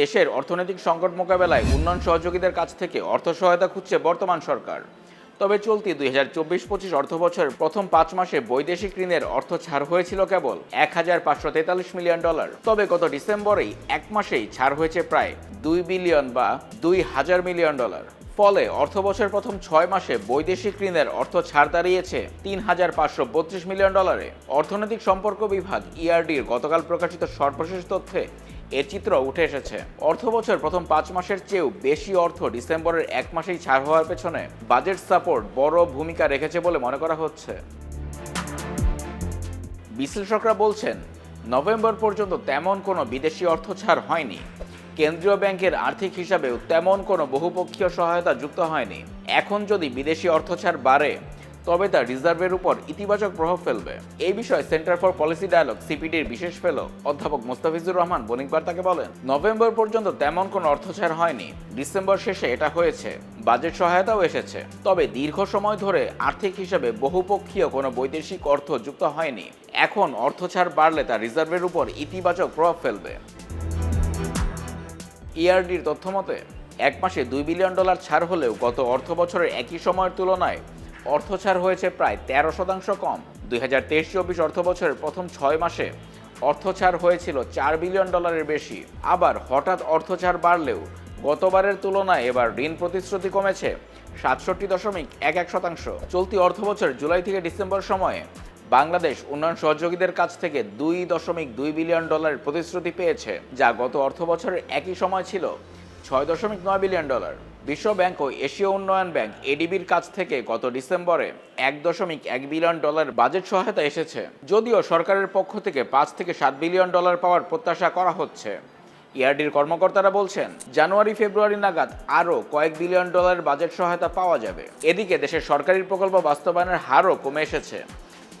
দেশের অর্থনৈতিক সংকট মোকাবেলায় উন্নয়ন সহযোগীদের কাছ থেকে অর্থ সহায়তা খুঁজছে বর্তমান সরকার। তবে চলতি দুই হাজার চব্বিশ পঁচিশ অর্থ বছরের প্রথম পাঁচ মাসে বৈদেশিক ঋণের অর্থ ছাড় হয়েছিল কেবল এক হাজার পাঁচশো তেতাল্লিশ মিলিয়ন ডলার। তবে গত ডিসেম্বরেই এক মাসেই ছাড় হয়েছে প্রায় দুই বিলিয়ন বা দুই হাজার মিলিয়ন ডলার। ফলে অর্থ বছরের প্রথম ছয় মাসে বৈদেশিক ঋণের অর্থ ছাড় দাঁড়িয়েছে তিন হাজার পাঁচশো বত্রিশ মিলিয়ন ডলারে। অর্থনৈতিক সম্পর্ক বিভাগ ইআরডির গতকাল প্রকাশিত সর্বশেষ তথ্যে এ চিত্র উঠে এসেছে। অর্থ বছর প্রথম পাঁচ মাসের চেয়েও বেশি অর্থ ডিসেম্বরের এক মাসেই ছাড় হওয়ার পেছনে বাজেট সাপোর্ট বড় ভূমিকা রেখেছে বলে মনে করা হচ্ছে। বিশ্লেষকরা বলছেন, নভেম্বর পর্যন্ত তেমন কোনো বিদেশি অর্থ ছাড় হয়নি। কেন্দ্রীয় ব্যাংকের আর্থিক হিসাবেও তেমন কোনো বহুপক্ষীয় সহায়তা যুক্ত হয়নি। এখন যদি বিদেশি অর্থ ছাড় বাড়ে তবে তা রিজার্ভের উপর ইতিবাচক প্রভাব ফেলবে। এই বিষয়ে সেন্টার ফর পলিসি ডায়ালগ সিপিডির বিশেষ ফেলো অধ্যাপক মোস্তাফিজুর রহমান বণিকবার তাকে বলেন, নভেম্বর পর্যন্ত তেমন কোনো অর্থ ছাড় হয়নি। ডিসেম্বর শেষে এটা হয়েছে। বাজেট সহায়তাও এসেছে। তবে দীর্ঘ সময় ধরে আর্থিক হিসাবে বহুপক্ষীয় কোনো বৈদেশিক অর্থ যুক্ত হয়নি। এখন অর্থ ছাড় বাড়লে তা রিজার্ভের উপর ইতিবাচক প্রভাব ফেলবে। ইআরডির তথ্য মতে এক মাসে দুই বিলিয়ন ডলার ছাড় হলেও গত অর্থ বছরের একই সময়ের তুলনায় অর্থ ছাড় হয়েছে প্রায় তেরো শতাংশ কম। দুই হাজার তেইশ চব্বিশ অর্থ বছরের প্রথম ছয় মাসে অর্থ ছাড় হয়েছিল চার বিলিয়ন ডলারের বেশি। আবার হঠাৎ অর্থ ছাড় বাড়লেও গতবারের তুলনায় এবার ঋণ প্রতিশ্রুতি কমেছে সাতষট্টি দশমিক এক এক শতাংশ। চলতি অর্থ বছর জুলাই থেকে ডিসেম্বর সময়ে বাংলাদেশ উন্নয়ন সহযোগীদের কাছ থেকে দুই দশমিক দুই বিলিয়ন ডলারের প্রতিশ্রুতি পেয়েছে, যা গত অর্থ বছরের একই সময় ছিল ছয় দশমিক নয় বিলিয়ন ডলার। বিশ্ব ব্যাংক ও এশীয় উন্নয়ন ব্যাংক এডিবির কাছ থেকে গত ডিসেম্বরে এক দশমিক এক বিলিয়ন ডলার বাজেট সহায়তা এসেছে, যদিও সরকারের পক্ষ থেকে পাঁচ থেকে সাত বিলিয়ন ডলার পাওয়ার প্রত্যাশা করা হচ্ছে। ইআরডির কর্মকর্তারা বলছেন, জানুয়ারি ফেব্রুয়ারি নাগাদ আরও কয়েক বিলিয়ন ডলারের বাজেট সহায়তা পাওয়া যাবে। এদিকে দেশের সরকারি প্রকল্প বাস্তবায়নের হারও কমে এসেছে,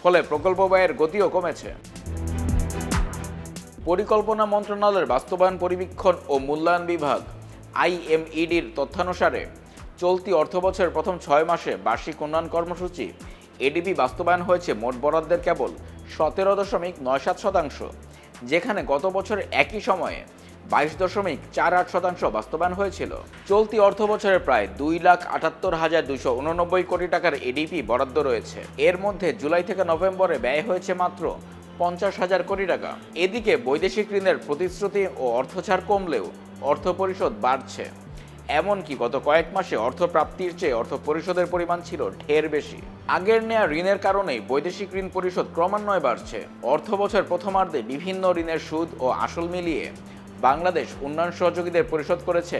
ফলে প্রকল্প ব্যয়ের গতিও কমেছে। পরিকল্পনা মন্ত্রণালয়ের বাস্তবায়ন, পরিবীক্ষণ ও মূল্যায়ন বিভাগ আইএমইডির তথ্যানুসারে, চলতি অর্থবছরের প্রথম ছয় মাসে বার্ষিক উন্নয়ন কর্মসূচি এডিপি বাস্তবায়ন হয়েছে মোট বরাদ্দের কেবল সতেরো দশমিক নয় সাত শতাংশ, যেখানে গত বছরের একই সময়ে বাইশ দশমিক চার আট শতাংশ বাস্তবায়ন হয়েছিল। চলতি অর্থ বছরে প্রায় দুই লাখ আটাত্তর হাজার দুশো উননব্বই কোটি টাকার এডিপি বরাদ্দ রয়েছে। এর মধ্যে জুলাই থেকে নভেম্বরে ব্যয় হয়েছে মাত্র পঞ্চাশ হাজার কোটি টাকা। এদিকে বৈদেশিক ঋণের প্রতিশ্রুতি ও অর্থছাড় কমলেও অর্থ পরিশোধ বাড়ছে। এমনকি গত কয়েক মাসে অর্থ প্রাপ্তির চেয়ে অর্থ পরিশোধের পরিমাণ ছিল ঢের বেশি। আগের নেয়া ঋণের কারণেই বৈদেশিক ঋণ পরিশোধ ক্রমান্বয়ে বাড়ছে। অর্থ বছর প্রথমার্ধে বিভিন্ন ঋণের সুদ ও আসল মিলিয়ে বাংলাদেশ উন্নয়ন সহযোগীদের পরিশোধ করেছে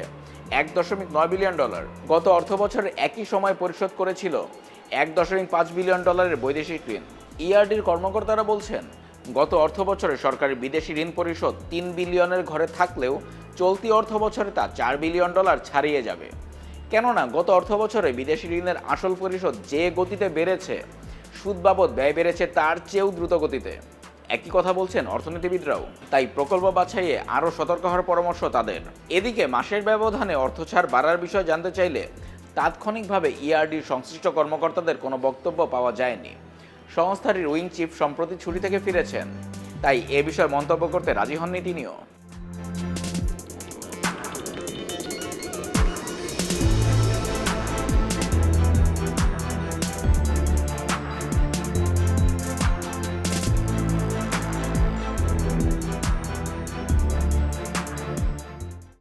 এক দশমিক নয় বিলিয়ন ডলার। গত অর্থ বছরের একই সময় পরিশোধ করেছিল এক দশমিক পাঁচ বিলিয়ন ডলারের বৈদেশিক ঋণ। ইআরডির কর্মকর্তারা বলছেন, গত অর্থ বছরে সরকারি বিদেশি ঋণ পরিশোধ তিন বিলিয়নের ঘরে থাকলেও চলতি অর্থ বছরে তা চার বিলিয়ন ডলার ছাড়িয়ে যাবে। কেননা, গত অর্থ বছরে বিদেশি ঋণের আসল পরিশোধ যে গতিতে বেড়েছে, সুদ বাবদ ব্যয় বেড়েছে তার চেয়েও দ্রুত গতিতে। একই কথা বলছেন অর্থনীতিবিদরাও, তাই প্রকল্প বাছাইয়ে আরও সতর্ক হওয়ার পরামর্শ তাদের। এদিকে, মাসের ব্যবধানে অর্থ ছাড় বাড়ার বিষয় জানতে চাইলে তাৎক্ষণিকভাবে ইআরডির সংশ্লিষ্ট কর্মকর্তাদের কোনো বক্তব্য পাওয়া যায়নি। সংস্থাটির উইং চিফ সম্প্রতি ছুটি থেকে ফিরেছেন, তাই এ বিষয়ে মন্তব্য করতে রাজি হননি তিনিও।